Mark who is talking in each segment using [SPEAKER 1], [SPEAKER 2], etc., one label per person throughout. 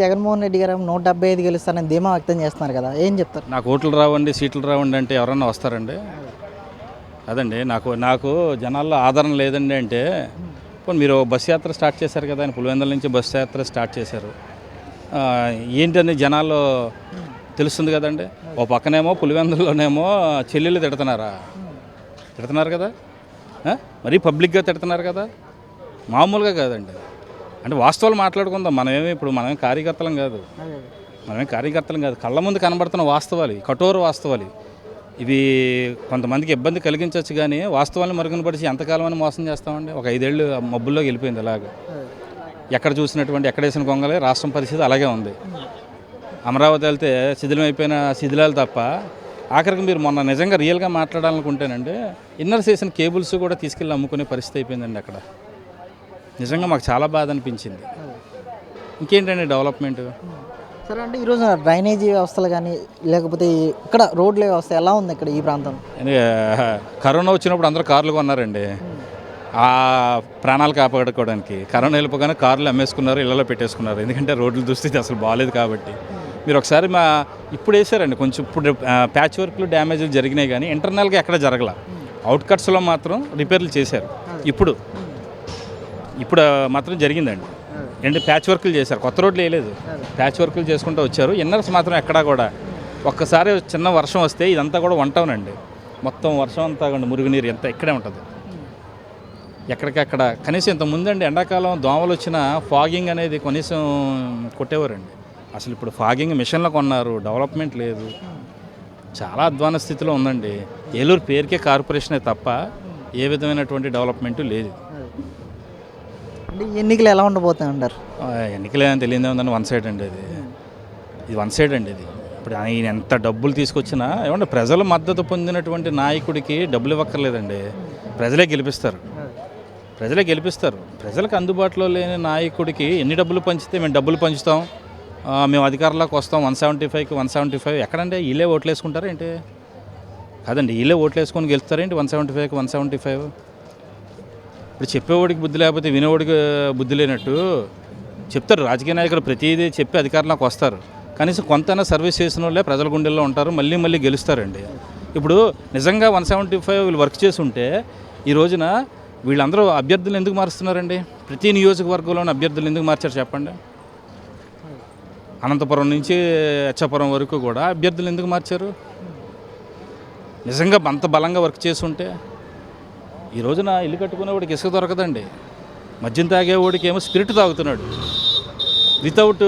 [SPEAKER 1] జగన్మోహన్ రెడ్డి గారు నూట డెబ్బై ఐదు గెలుస్తారని ధీమా వ్యక్తం చేస్తున్నారు కదా. ఏం చెప్తారు?
[SPEAKER 2] నాకు ఓట్లు రావండి సీట్లు రావండి అంటే ఎవరన్నా వస్తారండి? అదండి నాకు నాకు జనాల్లో ఆదరణ లేదండి అంటే పోనీ మీరు బస్ యాత్ర స్టార్ట్ చేశారు కదా ఆయన పులివెందుల నుంచి బస్ యాత్ర స్టార్ట్ చేశారు. ఏంటని జనాల్లో తెలుస్తుంది కదండి? ఓ పక్కనేమో పులివెందుల్లోనేమో చెల్లెళ్ళు తిడుతున్నారా? తిడుతున్నారు కదా? మరీ పబ్లిక్గా తిడుతున్నారు కదా? మామూలుగా కాదండి. అంటే వాస్తవాలు మాట్లాడుకుందాం. మనమేమి ఇప్పుడు మనమేం కార్యకర్తలం కాదు. మనమేం కార్యకర్తలం కాదు. కళ్ళ ముందు కనబడుతున్న వాస్తవాలు కఠోర వాస్తవాలు. ఇవి. కొంతమందికి ఇబ్బంది కలిగించవచ్చు కానీ వాస్తవాలను మరుగునపరిచి ఎంతకాలం అని మోసం చేస్తామండి? ఒక ఐదేళ్ళు మబ్బుల్లోకి వెళ్ళిపోయింది అలాగ ఎక్కడ చూసినటువంటి ఎక్కడేసిన కొంగలే రాష్ట్రం పరిస్థితి అలాగే ఉంది. అమరావతి వెళ్తే శిథిలం అయిపోయిన శిథిలాలు తప్ప ఆఖరికి మీరు మొన్న నిజంగా రియల్గా మాట్లాడాలనుకుంటేనంటే ఇన్నర్ స్టేషన్ కేబుల్స్ కూడా తీసుకెళ్ళి అమ్ముకునే పరిస్థితి అయిపోయిందండి అక్కడ. నిజంగా మాకు చాలా బాధ అనిపించింది ఇంకేంటండి డెవలప్మెంట్?
[SPEAKER 1] సరే అంటే ఈరోజు డ్రైనేజీ వ్యవస్థలు కానీ లేకపోతే ఇక్కడ రోడ్ల వ్యవస్థ ఎలా ఉంది ఇక్కడ ఈ ప్రాంతం
[SPEAKER 2] కరోనా వచ్చినప్పుడు అందరూ కార్లు కొన్నారండి. ఆ ప్రాణాలు కాపాడుకోవడానికి కరోనా వెళ్ళిపోగానే కార్లు అమ్మేసుకున్నారు ఇళ్ళలో పెట్టేసుకున్నారు. ఎందుకంటే రోడ్ల దుస్థితి అసలు బాగాలేదు కాబట్టి. మీరు ఒకసారి మా ఇప్పుడు వేసారండి కొంచెం ఇప్పుడు ప్యాచ్ వర్క్లు డ్యామేజ్లు జరిగినాయి కానీ ఇంటర్నల్గా ఎక్కడ జరగల. అవుట్కట్స్లో మాత్రం రిపేర్లు చేశారు. ఇప్పుడు ఇప్పుడు మాత్రం జరిగిందండి. రెండు ప్యాచ్ వర్క్లు చేశారు. కొత్త రోడ్లు వేయలేదు. ప్యాచ్ వర్క్లు చేసుకుంటూ వచ్చారు. ఇన్నర్స్ మాత్రం ఎక్కడా కూడా. ఒక్కసారి చిన్న వర్షం వస్తే ఇదంతా కూడా వంటవునండి. మొత్తం వర్షం అంతా కూడా మురుగునీరు ఎంత ఇక్కడే ఉంటుంది. ఎక్కడికక్కడ కనీసం ఇంత ముందండి ఎండాకాలం దోమలు వచ్చిన ఫాగింగ్ అనేది కనీసం కొట్టేవారండి. అసలు ఇప్పుడు ఫాగింగ్ మిషన్లో కొన్నారు. డెవలప్మెంట్ లేదు. చాలా అధ్వాన స్థితిలో ఉందండి. ఏలూరు పేరుకే కార్పొరేషనే తప్ప ఏ విధమైనటువంటి డెవలప్మెంట్ లేదు.
[SPEAKER 1] అంటే ఈ ఎన్నికలు ఎలా ఉండబోతాయి అంటారు?
[SPEAKER 2] ఎన్నికలు ఏమైనా తెలియదే ఉందని వన్ సైడ్ అండి అది. ఇది వన్ సైడ్ అండి ఇది. ఇప్పుడు ఆయన ఎంత డబ్బులు తీసుకొచ్చినా ఏమంటే ప్రజల మద్దతు పొందినటువంటి నాయకుడికి డబ్బులు ఇవ్వక్కర్లేదండి. ప్రజలే గెలిపిస్తారు. ప్రజలే గెలిపిస్తారు. ప్రజలకు అందుబాటులో లేని నాయకుడికి ఎన్ని డబ్బులు పంచితే మేము డబ్బులు పంచుతాం. మేము అధికారంలోకి వస్తాం. వన్ సెవెంటీ ఫైవ్కి వన్ సెవెంటీ ఫైవ్ ఎక్కడంటే వీళ్ళే ఓట్లు వేసుకుంటారా ఏంటి? కాదండి వీళ్ళే ఓట్లు వేసుకొని గెలుస్తారేంటి వన్ సెవెంటీ ఫైవ్కి వన్ సెవెంటీ ఫైవ్ ఇప్పుడు చెప్పేవాడికి బుద్ధి లేకపోతే వినేవాడికి బుద్ధి లేనట్టు చెప్తారు. రాజకీయ నాయకులు ప్రతిదీ చెప్పి అధికారంలోకి వస్తారు. కనీసం కొంతైనా సర్వీస్ చేసిన వాళ్ళే ప్రజల గుండెల్లో ఉంటారు మళ్ళీ మళ్ళీ గెలుస్తారండి. ఇప్పుడు నిజంగా వన్ సెవెంటీ ఫైవ్ వీళ్ళు వర్క్ చేసి ఉంటే ఈ రోజున వీళ్ళందరూ అభ్యర్థులు ఎందుకు మారుస్తున్నారండి? ప్రతి నియోజకవర్గంలోని అభ్యర్థులు ఎందుకు మార్చారు చెప్పండి? అనంతపురం నుంచి అచ్చాపురం వరకు కూడా అభ్యర్థులు ఎందుకు మార్చారు? నిజంగా అంత బలంగా వర్క్ చేసి ఉంటే ఈ రోజున ఇల్లు కట్టుకునేవాడికి ఇసుక దొరకదండి. మద్యం తాగేవాడికి ఏమో స్పిరిట్ తాగుతున్నాడు. వితౌట్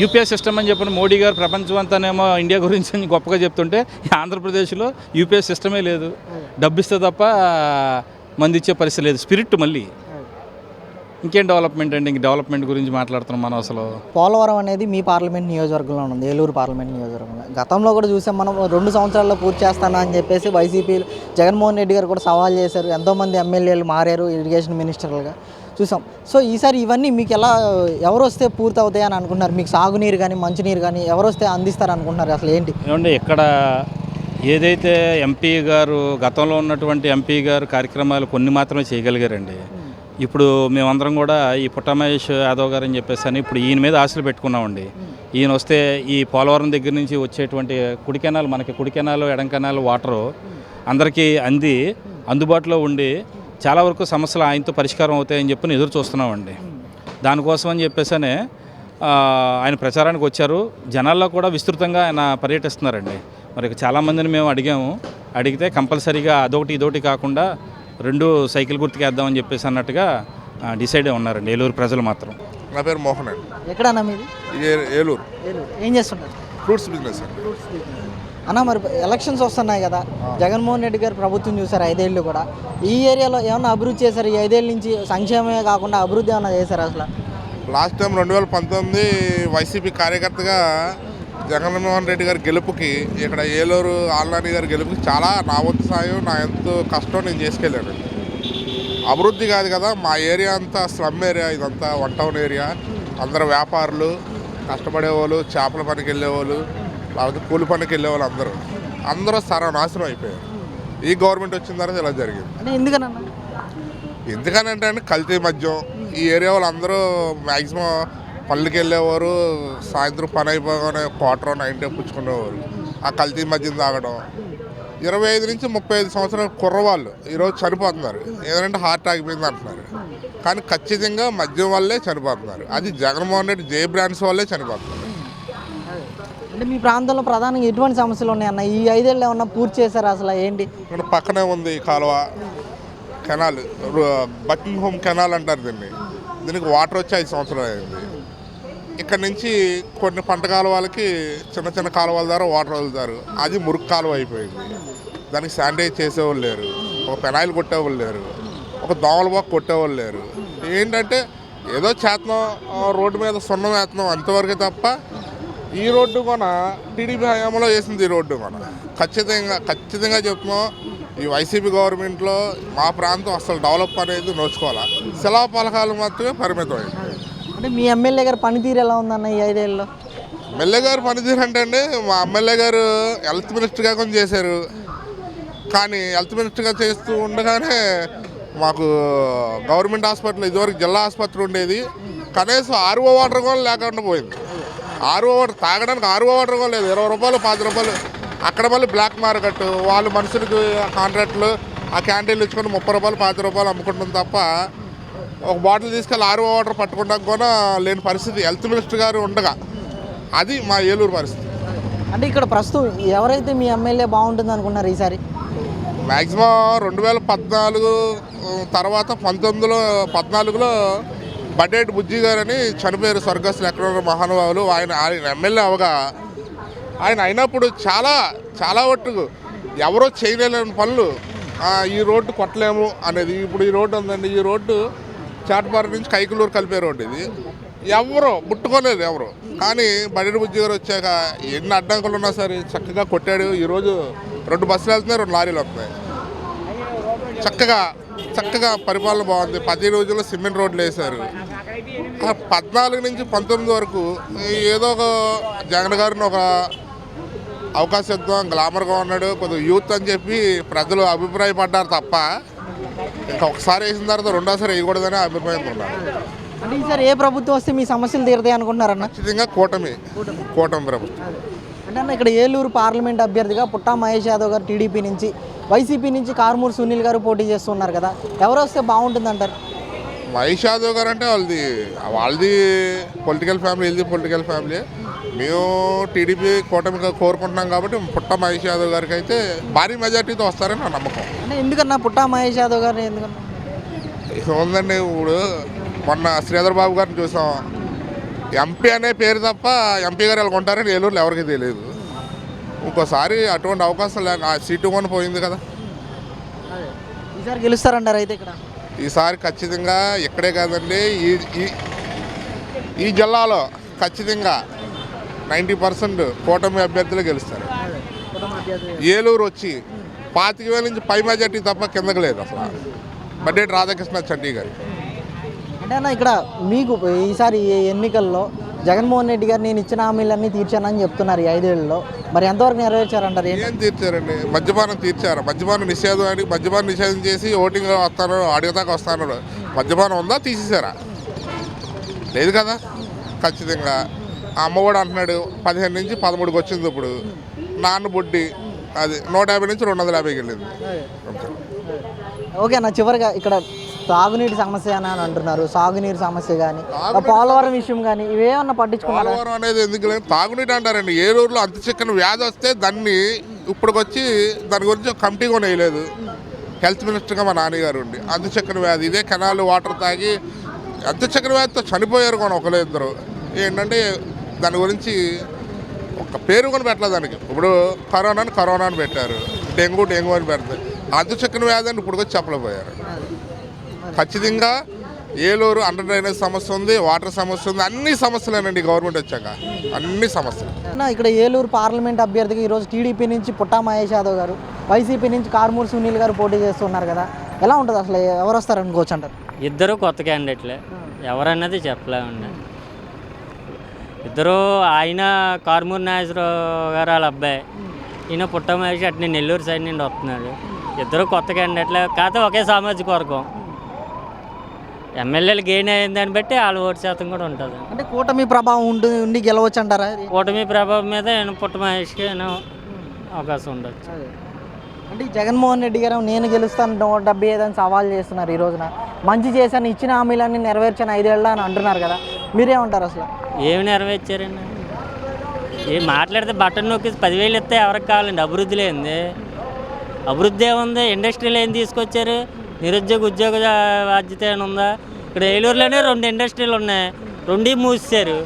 [SPEAKER 2] యూపీఐ సిస్టమ్ అని చెప్పిన మోడీ గారు ప్రపంచం అంతానేమో ఇండియా గురించి అని గొప్పగా చెప్తుంటే ఆంధ్రప్రదేశ్లో యూపీఐ సిస్టమే లేదు. డబ్బిస్తే తప్ప మంది ఇచ్చే పరిస్థితి లేదు. స్పిరిట్ మళ్ళీ. ఇంకేం డెవలప్మెంట్ అండి? ఇంక డెవలప్మెంట్ గురించి మాట్లాడుతున్నాం మనం అసలు.
[SPEAKER 1] పోలవరం అనేది మీ పార్లమెంట్ నియోజకవర్గంలో ఉంది ఏలూరు పార్లమెంట్ నియోజకవర్గంలో. గతంలో కూడా చూసాం మనం రెండు సంవత్సరాల్లో పూర్తి చేస్తానా అని చెప్పేసి వైసీపీ జగన్మోహన్ రెడ్డి గారు కూడా సవాల్ చేశారు. ఎంతోమంది ఎమ్మెల్యేలు మారారు ఇరిగేషన్ మినిస్టర్లుగా చూసాం. సో ఈసారి ఇవన్నీ మీకు ఎలా ఎవరు వస్తే పూర్తి అవుతాయి అని అనుకుంటున్నారు? మీకు సాగునీరు కానీ మంచినీరు కానీ ఎవరు వస్తే అందిస్తారు అనుకుంటున్నారు? అసలు ఏంటి?
[SPEAKER 2] ఏమంటే ఇక్కడ ఏదైతే ఎంపీ గారు గతంలో ఉన్నటువంటి ఎంపీ గారు కార్యక్రమాలు కొన్ని మాత్రమే చేయగలిగారండి. ఇప్పుడు మేమందరం కూడా ఈ పుట్టమహేష్ యాదవ్ గారు అని చెప్పేసి అని ఇప్పుడు ఈయన మీద ఆశలు పెట్టుకున్నామండి. ఈయన వస్తే ఈ పోలవరం దగ్గర నుంచి వచ్చేటువంటి కుడి కెనాలు మనకి కుడి కెనాలు ఎడం కెనాలు వాటరు అందరికీ అంది అందుబాటులో ఉండి చాలా వరకు సమస్యలు ఆయనతో పరిష్కారం అవుతాయని చెప్పి ఎదురు చూస్తున్నామండి. దానికోసం అని చెప్పేసనే ఆయన ప్రచారానికి వచ్చారు. జనాల్లో కూడా విస్తృతంగా ఆయన పర్యటిస్తున్నారండి. మరి చాలామందిని మేము అడిగాము. అడిగితే కంపల్సరీగా అదొకటి ఇదొకటి కాకుండా రెండు సైకిల్ గుర్తుకేద్దామని చెప్పేసి అన్నట్టుగా డిసైడ్ అయి ఉన్నారండి. ఏలూరు ప్రజలు మాత్రం.
[SPEAKER 3] నా పేరు మోహన్ అండి.
[SPEAKER 1] ఎక్కడన్నా మీది?
[SPEAKER 3] ఇది ఏలూరు.
[SPEAKER 1] ఏలూరు. ఏం చేస్తుంటారు?
[SPEAKER 3] ఫ్రూట్స్ బిజినెస్
[SPEAKER 1] అన్న మరి ఎలక్షన్స్ వస్తున్నాయి కదా. జగన్మోహన్ రెడ్డి గారు ప్రభుత్వం చూసారు ఐదేళ్ళు కూడా. ఈ ఏరియాలో ఏమన్నా అభివృద్ధి చేశారు? ఈ ఐదేళ్ళ నుంచి సంక్షేమమే కాకుండా అభివృద్ధి ఏమన్నా చేశారు అసలు?
[SPEAKER 3] లాస్ట్ టైం రెండు వేల పంతొమ్మిది వైసీపీ కార్యకర్తగా జగన్మోహన్ రెడ్డి గారి గెలుపుకి ఇక్కడ ఏలూరు ఆల్నాని గారి గెలుపుకి చాలా నా వంతు సాయం నా ఎంతో కష్టం నేను చేసుకెళ్ళాను. అభివృద్ధి కాదు కదా మా ఏరియా అంతా స్లమ్ ఏరియా ఇదంతా వన్ టౌన్ ఏరియా. అందరు వ్యాపారులు కష్టపడేవాళ్ళు చేపల పనికి వెళ్ళేవాళ్ళు లేకపోతే కూలి పనికి వెళ్ళేవాళ్ళు అందరూ. అందరూ సర్వనాశనం అయిపోయారు. ఈ గవర్నమెంట్ వచ్చిన తర్వాత ఇలా జరిగింది. ఎందుకనంటే అండి కల్తీ మద్యం. ఈ ఏరియా వాళ్ళందరూ మ్యాక్సిమం పళ్ళకి వెళ్ళేవారు సాయంత్రం పని అయిపోగానే క్వార్టర్ నైన్ పుచ్చుకునేవారు. ఆ కల్తీ మధ్యన తాగడం. ఇరవై ఐదు నుంచి ముప్పై ఐదు సంవత్సరాల కుర్రవాళ్ళు. ఈరోజు చనిపోతున్నారు. ఏదంటే హార్ట్ ఆగిపోయింది అంటున్నారు. కానీ ఖచ్చితంగా మద్యం వల్లే చనిపోతున్నారు. అది జగన్మోహన్ రెడ్డి జే బ్రాండ్స్ వల్లే చనిపోతున్నారు.
[SPEAKER 1] అంటే మీ ప్రాంతంలో ప్రధానంగా ఎటువంటి సమస్యలు ఉన్నాయన్న ఈ ఐదేళ్ళు ఏమన్నా పూర్తి చేశారు అసలు? ఏంటి?
[SPEAKER 3] ఇక్కడ పక్కనే ఉంది కాలువ. కెనాల్. బకింగ్ హోమ్ కెనాల్ అంటారు దీన్ని. దీనికి వాటర్ వచ్చి ఐదు సంవత్సరాలు అయింది. ఇక్కడ నుంచి కొన్ని పంట కాలువలకి చిన్న చిన్న కాలువల ద్వారా వాటర్ వదులుతారు. అది మురుగు కాలువ అయిపోయింది. దానికి శానిటైజ్ చేసేవాళ్ళు లేరు. ఒక పెనాయిల్ కొట్టేవాళ్ళు లేరు. ఒక దోమల బాక్ కొట్టేవాళ్ళు లేరు. ఏంటంటే ఏదో చేతనం ఆ, రోడ్డు మీద సున్నం వేస్తున్నాం అంతవరకే తప్ప ఈ రోడ్డు కొన టీడీపీ హయాంలో వేసింది ఈ రోడ్డు కొన. ఖచ్చితంగా ఖచ్చితంగా చెప్తున్నాం. ఈ వైసీపీ గవర్నమెంట్లో మా ప్రాంతం అసలు డెవలప్ అనేది నోచుకోవాలి. శిలా పలకాలు మాత్రమే పరిమితమైంది.
[SPEAKER 1] అంటే మీ ఎమ్మెల్యే గారి పనితీరు ఎలా ఉందన్న ఈ ఐదేళ్ళలో?
[SPEAKER 3] ఎమ్మెల్యే గారు పనితీరు అంటే అండి మా ఎమ్మెల్యే గారు హెల్త్ మినిస్టర్గా కొంచెం చేశారు. కానీ హెల్త్ మినిస్టర్గా చేస్తూ ఉండగానే మాకు గవర్నమెంట్ హాస్పిటల్ ఇదివరకు జిల్లా ఆసుపత్రి ఉండేది. కనీసం ఆర్ఓ వాటర్ కూడా లేకుండా పోయింది. ఆర్ఓ వాటర్ తాగడానికి ఆర్ఓ వాటర్ కూడా లేదు. ఇరవై రూపాయలు పది రూపాయలు. అక్కడ మళ్ళీ బ్లాక్ మార్కెట్. వాళ్ళు మనుషులకు కాంట్రాక్ట్లు ఆ క్యాంటీన్లు ఇచ్చుకొని ముప్పై రూపాయలు పాతి రూపాయలు అమ్ముకుంటుంది తప్ప ఒక బాటిల్ తీసుకెళ్ళి ఆర్ఓ వాటర్ పట్టుకోవడానికి కూడా లేని పరిస్థితి. హెల్త్ మినిస్టర్ గారు ఉండగా. అది మా ఏలూరు పరిస్థితి.
[SPEAKER 1] అంటే ఇక్కడ ప్రస్తుతం ఎవరైతే మీ ఎమ్మెల్యే బాగుంటుంది అనుకున్నారు ఈసారి?
[SPEAKER 3] మ్యాక్సిమం రెండు వేల పద్నాలుగు తర్వాత పంతొమ్మిదిలో పద్నాలుగులో బడ్డేటి బుజ్జి గారని చనిపోయారు స్వర్గస్థులు ఎక్కడ ఉన్న మహానుభావులు. ఆయన ఆయన ఎమ్మెల్యే అవగా ఆయన అయినప్పుడు చాలా చాలా మట్టుకు ఎవరో చేయలేని పనులు ఈ రోడ్డు కొట్టలేము అనేది. ఇప్పుడు ఈ రోడ్డు ఉందండి. ఈ రోడ్డు చాటపార నుంచి కైకులూరు కలిపే రోడ్డు ఇది. ఎవరు? ముట్టుకోలేదు ఎవరు? కానీ బడి బుజ్జి గారు వచ్చాక ఎన్ని అడ్డంకులు ఉన్నా సరే చక్కగా కొట్టాడు. ఈరోజు రెండు బస్సులు వెళ్తున్నాయి రెండు లారీలు వస్తున్నాయి. చక్కగా చక్కగా పరిపాలన బాగుంది. పది రోజుల్లో సిమెంట్ రోడ్లు వేశారు. పద్నాలుగు నుంచి పంతొమ్మిది వరకు ఏదో ఒక జగన్ గారిని ఒక అవకాశం ఇద్దాం గ్లామర్గా ఉన్నాడు కొద్దిగా యూత్ అని చెప్పి ప్రజలు అభిప్రాయపడ్డారు తప్ప ఇంకా ఒకసారి వేసిన తర్వాత రెండోసారి వేయకూడదని అభిప్రాయంతో ఉన్నారు
[SPEAKER 1] అంటే ఈసారి ఏ ప్రభుత్వం వస్తే మీ సమస్యలు తీరుతాయి అనుకుంటున్నారన్న?
[SPEAKER 3] ఖచ్చితంగా కూటమి. కూటమి. ప్రభుత్వం.
[SPEAKER 1] అంటే అన్న ఇక్కడ ఏలూరు పార్లమెంట్ అభ్యర్థిగా పుట్టా మహేష్ యాదవ్ గారు టీడీపీ నుంచి వైసీపీ నుంచి కార్మూర్ సునీల్ గారు పోటీ చేస్తున్నారు కదా. ఎవరు వస్తే బాగుంటుంది అంటారు
[SPEAKER 3] మహేష్ యాదవ్ గారు అంటే వాళ్ళది వాళ్ళది పొలిటికల్ ఫ్యామిలీ ఇది పొలిటికల్ ఫ్యామిలీ మేము టీడీపీ కూటమిగా కోరుకుంటున్నాం కాబట్టి పుట్ట మహేష్ యాదవ్ గారికి అయితే భారీ మెజార్టీతో వస్తారని నా నమ్మకం.
[SPEAKER 1] అంటే ఎందుకన్నా పుట్టా మహేష్ యాదవ్ గారిని ఎందుకన్నా?
[SPEAKER 3] ఉందండి ఇప్పుడు మొన్న శ్రీధర్ బాబు గారిని చూసాం. ఎంపీ అనే పేరు తప్ప ఎంపీ గారు ఎలా కొంటారని ఏలూరులో ఎవరికి తెలియదు. ఇంకోసారి అటువంటి అవకాశం లేక ఆ సీటు కొని పోయింది కదా.
[SPEAKER 1] ఈసారి గెలుస్తారంటారు అయితే ఇక్కడ?
[SPEAKER 3] ఈసారి ఖచ్చితంగా ఇక్కడే కాదండి ఈ ఈ- ఈ జిల్లాలో ఖచ్చితంగా నైంటీ పర్సెంట్ కూటమి అభ్యర్థులు గెలుస్తారు. ఏలూరు వచ్చి పాతిక వేల నుంచి పై మెజార్టీ తప్ప కిందకి లేదు అసలు. బడ్డేటి రాధాకృష్ణ చండీ గారు.
[SPEAKER 1] అంటే అన్న ఇక్కడ మీకు ఈసారి ఎన్నికల్లో జగన్మోహన్ రెడ్డి గారు నేను ఇచ్చిన హామీలన్నీ తీర్చానని చెప్తున్నారు ఈ ఐదేళ్ళలో. మరి ఎంతవరకు నెరవేర్చారంటారు?
[SPEAKER 3] ఏం తీర్చారండి? మద్యపానం తీర్చారు. మద్యపానం నిషేధం అని మద్యపానం నిషేధం చేసి ఓటింగ్ వస్తాను అడిగదాకా వస్తాను. మద్యపానం ఉందా? తీసేసారా లేదు కదా? ఖచ్చితంగా అమ్మఒడు అంటున్నాడు పదిహేను నుంచి పదమూడుకి వచ్చింది ఇప్పుడు. నాన్న బుడ్డి అది నూట యాభై నుంచి రెండు వందల యాభైకి వెళ్ళింది.
[SPEAKER 1] ఓకే అన్న చివరిగా ఇక్కడ తాగునీటి సమస్య అని అంటున్నారు. సాగునీరు సమస్య కానీ పోలవరం విషయం కానీ ఇవేమన్నా పట్టించుకున్నారా?
[SPEAKER 3] పోలవరం అనేది ఎందుకు లేదు తాగునీటి అంటారండి. ఏ రోజులో అంత చిక్కని వ్యాధి వస్తే దాన్ని ఇప్పటికొచ్చి దాని గురించి ఒక కమిటీ కూడా వేయలేదు. హెల్త్ మినిస్టర్గా మా నాన్నగారు ఉండి అంత చక్కని వ్యాధి ఇదే కెనాల్ వాటర్ తాగి అంత చక్కని వ్యాధితో చనిపోయారు కూడా ఒకరు ఇద్దరు. ఏంటంటే దాని గురించి ఒక పేరు కూడా పెట్టలేదు దానికి. ఇప్పుడు కరోనాని కరోనా అని పెట్టారు. డెంగ్యూ డెంగ్యూ అని పెడతారు అంత చక్కని వ్యాధి అని ఇప్పుడు వచ్చి చెప్పలేకపోయారు. ఖచ్చితంగా ఏలూరు అండర్ డ్రైనేజ్ సమస్య ఉంది వాటర్ సమస్య ఉంది అన్ని సమస్యలేనండి గవర్నమెంట్ వచ్చాక. అన్ని సమస్యలు.
[SPEAKER 1] అన్న ఇక్కడ ఏలూరు పార్లమెంట్ అభ్యర్థిగా ఈరోజు టీడీపీ నుంచి పుట్టా మహేష్ యాదవ్ గారు వైసీపీ నుంచి కార్మూర్ సునీల్ గారు పోటీ చేస్తున్నారు కదా. ఎలా ఉంటుంది అసలు? ఎవరు వస్తారు అనుకోవచ్చు అంటారు?
[SPEAKER 4] ఇద్దరు కొత్త క్యాండిడేట్లే ఎవరన్నది చెప్పలేమండి. ఇద్దరు ఆయన కార్మూర్ నాగేశ్వరరావు గారు వాళ్ళ అబ్బాయి. ఈయన పుట్టమహేష్ అట్నే నెల్లూరు సైడ్ నుండి వస్తున్నాడు. ఇద్దరు కొత్త క్యాండిడేట్లే కాకపోతే ఒకే సామాజిక వర్గం. ఎమ్మెల్యేలు గెయిన్ అయిన దాన్ని బట్టి వాళ్ళ ఓటు శాతం కూడా ఉంటుంది.
[SPEAKER 1] అంటే కూటమి ప్రభావం ఉండి ఉండి గెలవచ్చు అంటారా
[SPEAKER 4] కూటమి ప్రభావం మీద పుట్ట మహేష్కి అవకాశం ఉండొచ్చు.
[SPEAKER 1] అంటే జగన్మోహన్ రెడ్డి గారు నేను గెలుస్తాను నూట డెబ్బై ఐదు అని సవాల్ చేస్తున్నారు ఈ రోజున. మంచి చేశాను ఇచ్చిన హామీలన్నీ నెరవేర్చాను ఐదేళ్ళు అని అంటున్నారు కదా. మీరేమంటారు అసలు?
[SPEAKER 4] ఏమి నెరవేర్చారండి? ఏం మాట్లాడితే బట్టన్ నొక్కి పదివేలు ఇస్తే ఎవరికి కావాలండి? అభివృద్ధి లేనిది. అభివృద్ధి ఏముంది? ఇండస్ట్రీలు ఏం తీసుకొచ్చారు. నిరుద్యోగ ఉద్యోగ బాధ్యత ఏమైనా ఉందా? ఇక్కడ ఏలూరులోనే రెండు ఇండస్ట్రీలు ఉన్నాయి. రెండు మూసేశారు.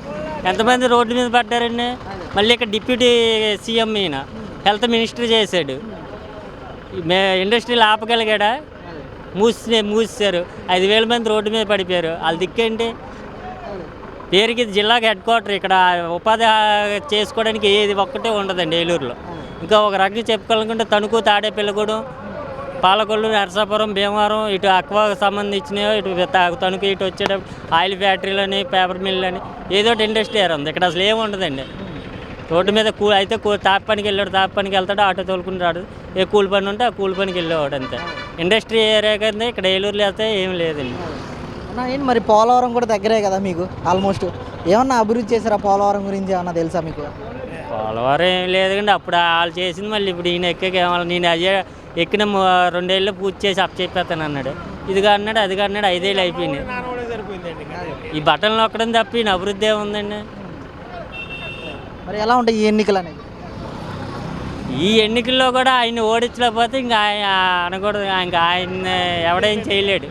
[SPEAKER 4] ఎంతమంది రోడ్డు మీద పడ్డారండి? మళ్ళీ ఇక్కడ డిప్యూటీ సీఎం ఈయన హెల్త్ మినిస్టర్ చేశాడు. మే ఇండస్ట్రీలు ఆపగలిగాడా? మూసి మూసేశారు. ఐదు వేల మంది రోడ్డు మీద పడిపోయారు. వాళ్ళ దిక్కేంటి? పేరుకి ఇది జిల్లాకి హెడ్ క్వార్టర్ ఇక్కడ ఉపాధి చేసుకోవడానికి ఏది ఒక్కటే ఉండదండి ఏలూరులో. ఇంకా ఒక రకంగా చెప్పుకోవాలనుకుంటే తణుకు తాడేపల్లిగూడెం పాలకొల్లు నరసాపురం భీమవరం ఇటు అక్వాకు సంబంధించినవి ఇటు తణుకు ఇటు వచ్చేటప్పుడు ఆయిల్ ఫ్యాక్టరీలని పేపర్ మిల్లు అని ఏదో ఒకటి ఇండస్ట్రీ ఉంది. ఇక్కడ అసలు ఏమి ఉండదండి. రోడ్డు మీద కూ అయితే కూ తాపి పనికి వెళ్ళాడు తాపి పనికి వెళ్తాడు ఆటో తోలుకుంటాడు ఏ కూలి పని ఉంటే ఆ కూలి పనికి వెళ్ళేవాడు అంతే. ఇండస్ట్రీ ఏరియా కదా ఇక్కడ ఏలూరులో అయితే ఏం లేదండి.
[SPEAKER 1] అన్న ఏంటి మరి పోలవరం కూడా దగ్గరే కదా మీకు ఆల్మోస్ట్ ఏమన్నా అభివృద్ధి చేశారా పోలవరం గురించి ఏమన్నా తెలుసా మీకు?
[SPEAKER 4] పోలవరం ఏం లేదు కండి అప్పుడు వాళ్ళు చేసింది మళ్ళీ ఇప్పుడు ఈయన ఎక్కక ఏమన్నా నేను అదే ఎక్కిన రెండేళ్ళు పూర్తి చేసి అప్ చెప్పేస్తాను అన్నాడు. ఇదిగా అన్నాడు అదిగా అన్నాడు ఐదేళ్ళు అయిపోయింది ఈ బట్టలు నొక్కడం తప్ప ఈయన అభివృద్ధి ఏముందండి?
[SPEAKER 1] మరి ఎలా ఉంటాయి ఈ ఎన్నికలు అనేది
[SPEAKER 4] ఈ ఎన్నికల్లో కూడా ఆయన ఓడించలేకపోతే ఇంకా ఆయన అనకూడదు. ఇంకా ఆయన ఎవడేం చేయలేడు.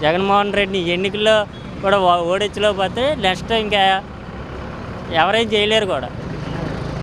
[SPEAKER 4] జగన్మోహన్ రెడ్డిని ఈ ఎన్నికల్లో కూడా ఓ- ఓడించలేకపోతే నెక్స్ట్ ఇంకా ఎవరేం చేయలేరు కూడా.